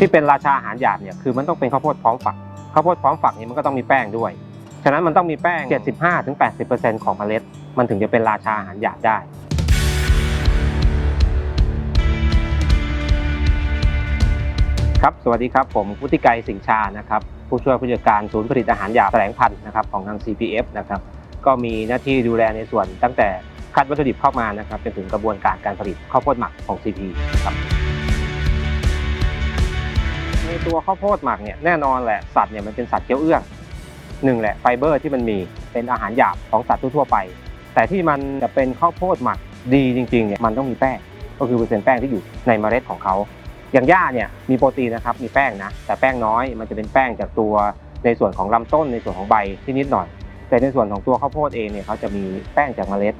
ที่เป็นราชาอาหารหยาบเนี่ยคือมันต้องเป็นข้าวโพดพร้อมฝักข้าวโพดพร้อมฝักนี่มันก็ต้องมีแป้งด้วย ฉะนั้นมันต้องมีแป้ง 75-80%ของเมล็ด มันถึงจะเป็นราชาอาหารหยาบได้ครับ สวัสดีครับ ผมพุทธิไกรสิงชา นะครับ ผู้ช่วยผู้จัดการศูนย์ผลิตอาหารหยาบแสลงพันธุ์นะครับของทาง CPF นะครับ ก็มีหน้าที่ดูแลในส่วนตั้งแต่คัดวัตถุดิบเข้ามานะครับจนถึงกระบวนการการผลิตข้าวโพดหมักของ CP ครับ ตัวข้าวโพดหมักเนี่ยแน่นอนแหละสัตว์เนี่ยมันเป็นสัตว์เคี้ยวเอื้องหนึ่งแหละไฟเบอร์ที่มันมีเป็นอาหารหยาบของสัตว์ทั่วไป แต่ที่มันจะเป็นข้าวโพดหมักดีจริงๆเนี่ยมันต้องมีแป้งก็คือเปอร์เซ็นต์แป้งที่อยู่ในเมล็ดของเขาอย่างหญ้าเนี่ยมีโปรตีนนะครับมีแป้งนะแต่แป้งน้อยมันจะเป็นแป้งจากตัวในส่วนของลำต้นในส่วนของใบที่นิดหน่อย แต่ในส่วนของตัวข้าวโพดเองเนี่ยเขาจะมีแป้งจากเมล็ด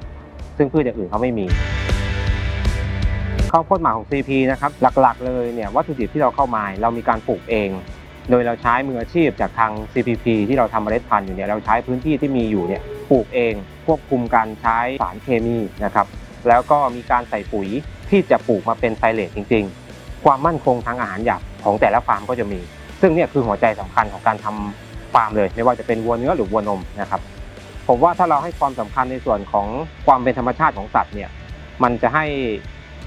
ซึ่งพืชอย่างอื่นเขาไม่มี ข้าวโพดหมักของ CP นะครับหลักๆ เลยเนี่ยวัตถุดิบที่เราเข้ามาเรามีการปลูกเอง โดยเราใช้มืออาชีพจากทาง CPP ที่เราทำเมล็ดพันธุ์อยู่เนี่ยเราใช้พื้นที่ที่มีอยู่เนี่ยปลูกเองควบคุมการใช้สารเคมีนะครับแล้วก็มีการใส่ปุ๋ยที่จะปลูกมาเป็นไซเลตจริง ๆ ความมั่นคงทางอาหารหยาบของแต่ละฟาร์มก็จะมี ซึ่งเนี่ยคือหัวใจสำคัญของการทำฟาร์มเลย ไม่ว่าจะเป็นวัวเนื้อหรือวัวนมนะครับผมว่าถ้าเราให้ความสำคัญในส่วนของความเป็นธรรมชาติของสัตว์เนี่ยมันจะให้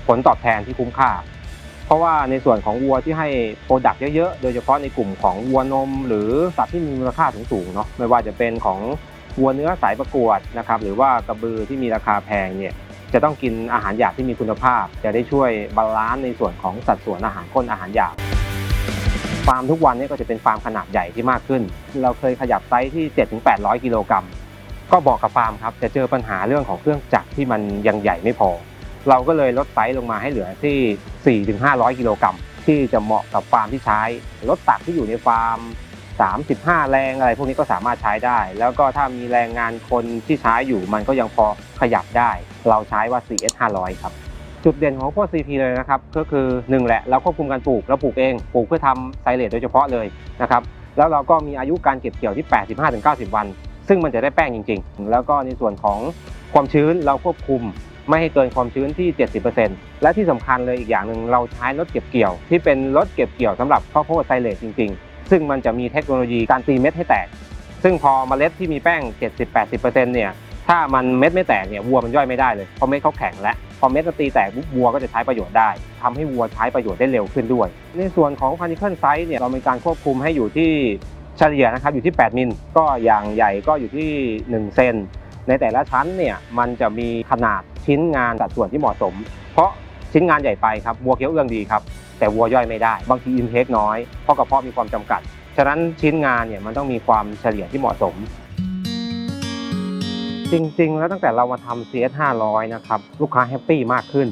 ผลตอบแทนที่คุ้มค่า เพราะว่าในส่วนของวัวที่ให้โปรดักต์เยอะๆ โดยเฉพาะในกลุ่มของวัวนม หรือสัตว์ที่มีมูลค่าสูงๆเนาะไม่ว่าจะเป็นของวัวเนื้อสายประกวดนะครับหรือว่ากระบือที่มีราคาแพงเนี่ยจะต้องกินอาหารหยาบที่มีคุณภาพ จะได้ช่วยบาลานซ์ในส่วนของสัดส่วนอาหารข้นอาหารหยาบฟาร์มทุกวันนี้ก็จะเป็นฟาร์มขนาดใหญ่ที่มากขึ้น เราเคยขยับไซส์ที่ 7-800 กิโลกรัมก็บอกกับฟาร์มครับจะเจอปัญหาเรื่องของเครื่องจักรที่มันยังใหญ่ไม่พอ เราก็เลยลดไซส์ลงมาให้เหลือที่ 4-500 กิโลกรัมที่จะเหมาะกับฟาร์มที่ใช้ รถตักที่อยู่ในฟาร์ม 35 แรงอะไร พวกนี้ก็สามารถใช้ได้ แล้วก็ถ้ามีแรงงานคนที่ใช้อยู่มันก็ยังพอขยับได้ เราใช้ว่า CS 500 ครับ จุดเด่นของพวก CP เลยนะครับ ก็คือหนึ่งแหละเราควบคุมการปลูกเราปลูกเองปลูกเพื่อทำไซเลตโดยเฉพาะเลยนะครับแล้วเราก็มีอายุการเก็บเกี่ยวที่ 85-90 วัน ซึ่งมันจะได้แป้งจริง ๆ แล้วก็ในส่วนของความชื้นเราควบคุม ไม่ให้เกินความชื้นที่ 70%และที่สำคัญเลยอีกอย่างหนึ่งเราใช้รถเก็บเกี่ยว ที่เป็นรถเก็บเกี่ยวสำหรับข้าวโพดไซเลตจริง ๆ ซึ่งมันจะมีเทคโนโลยีการตีเม็ดให้แตก ซึ่งพอเมล็ดที่มีแป้ง 70-80%เนี่ยถ้ามันเม็ดไม่แตกเนี่ยวัวมันย่อยไม่ได้เลยเพราะเม็ดเขาแข็งแล้วพอเม็ดตีแตกปุ๊บวัวก็จะใช้ประโยชน์ได้ทำให้วัวใช้ประโยชน์ได้เร็วขึ้นด้วย ในส่วนของ particle size เนี่ยเรามีการควบคุมให้อยู่ที่เฉลี่ยนะครับอยู่ที่ 8 มิลก็อย่างใหญ่ก็อยู่ที่ 1 เซน ในแต่ละชั้นเนี่ยมันจะมีขนาดชิ้นงานสัดส่วนที่เหมาะสม เพราะชิ้นงานใหญ่ไปครับวัวเคี้ยวเอื้องดีครับแต่วัวย่อยไม่ได้บางทีอินเทคน้อยเพราะกระเพาะมีความจำกัด ฉะนั้นชิ้นงานเนี่ยมันต้องมีความเฉลี่ยที่เหมาะสม จริงๆ แล้วตั้งแต่เรามาทำ CS 500นะครับลูกค้าแฮปปี้มากขึ้น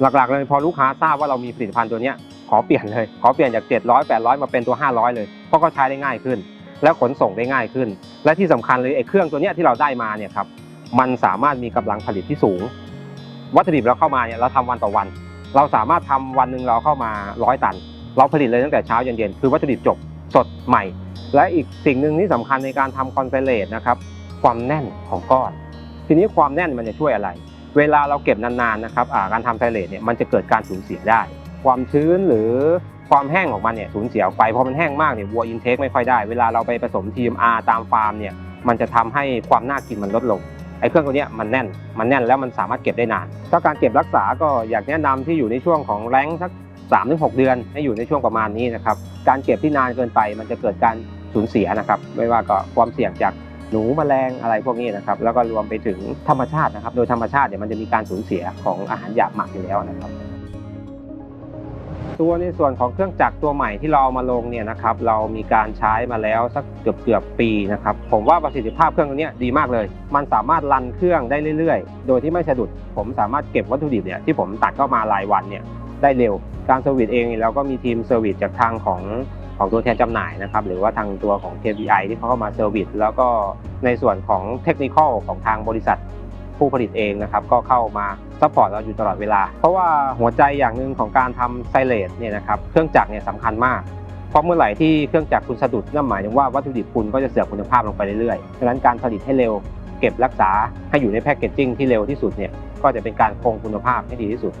หลักๆเลยพอลูกค้าทราบว่าเรามีผลิตภัณฑ์ตัวเนี้ยขอเปลี่ยนเลย ขอเปลี่ยนจาก 700 800 มาเป็นตัว 500 เลยเพราะก็ใช้ได้ง่ายขึ้น แล้วขนส่งได้ง่ายขึ้น และที่สำคัญเลยไอ้เครื่องตัวนี้ที่เราได้มาเนี่ยครับมันสามารถมีกำลังผลิตที่สูง วัตถุดิบเราเข้ามาเนี่ยเราทำวันต่อวัน เราสามารถทำวันหนึ่งเราเข้ามา100ตัน เราผลิตเลยตั้งแต่เช้าเย็นๆคือวัตถุดิบจบสดใหม่ และอีกสิ่งหนึ่งที่สำคัญในการทำคอนเซเลตนะครับความแน่นของก้อน ทีนี้ความแน่นมันจะช่วยอะไร เวลาเราเก็บนานๆนะครับอ่าการทำไซเลตเนี่ยมันจะเกิดการสูญเสียได้ ความชื้นหรือ ความแห้งของมันเนี่ยสูญเสียออกไปพอมันแห้งมากเนี่ยวัวอินเทคไม่ค่อยได้ เวลาเราไปผสม TMR ตามฟาร์มเนี่ยมันจะทำให้ความน่ากินมันลดลงไอ้เครื่องตัวเนี้ยมันแน่น มันแน่นแล้วมันสามารถเก็บได้นาน ถ้าการเก็บรักษาก็อยากแนะนำที่อยู่ในช่วงของแรงสัก3-6 เดือนให้อยู่ในช่วงประมาณนี้นะครับ การเก็บที่นานเกินไป มันจะเกิดการสูญเสียนะครับ ไม่ว่าก็ความเสี่ยงจากหนูแมลงอะไรพวกนี้นะครับ แล้วก็รวมไปถึงธรรมชาตินะครับ โดยธรรมชาติเนี่ยมันจะมีการสูญเสียของอาหารหยาบหมักอยู่แล้วนะครับ ตัวในส่วนของเครื่องจักรตัวใหม่ที่เราเอามาลงเนี่ยนะครับเรามีการใช้มาแล้วสักเกือบเกือบปีนะครับผมว่าประสิทธิภาพเครื่องตัวนี้ดีมากเลย มันสามารถรันเครื่องได้เรื่อยๆ โดยที่ไม่สะดุด ผมสามารถเก็บวัตถุดิบเนี่ยที่ผมตัดเข้ามารายวันเนี่ยได้เร็ว การเซอร์วิสเองเราก็มีทีมเซอร์วิสจากทางของของตัวแทนจำหน่ายนะครับหรือว่าทางตัวของ KPI ที่เขาเข้ามาเซอร์วิสแล้วก็ในส่วนของเทคนิคอลของทางบริษัท ผู้ผลิตเองนะครับก็เข้ามาซัพพอร์ตเราอยู่ตลอดเวลา เพราะว่าหัวใจอย่างหนึ่งของการทำไซเลตเนี่ยนะครับเครื่องจักรเนี่ยสำคัญมากเพราะเมื่อไหร่ที่เครื่องจักรคุณสะดุดนั่นหมายถึงว่าวัตถุดิบคุณก็จะเสื่อมคุณภาพลงไปเรื่อยๆดังนั้นการผลิตให้เร็วเก็บรักษาให้อยู่ในแพคเกจจิ้งที่เร็วที่สุดเนี่ยก็จะเป็นการคงคุณภาพให้ดีที่สุด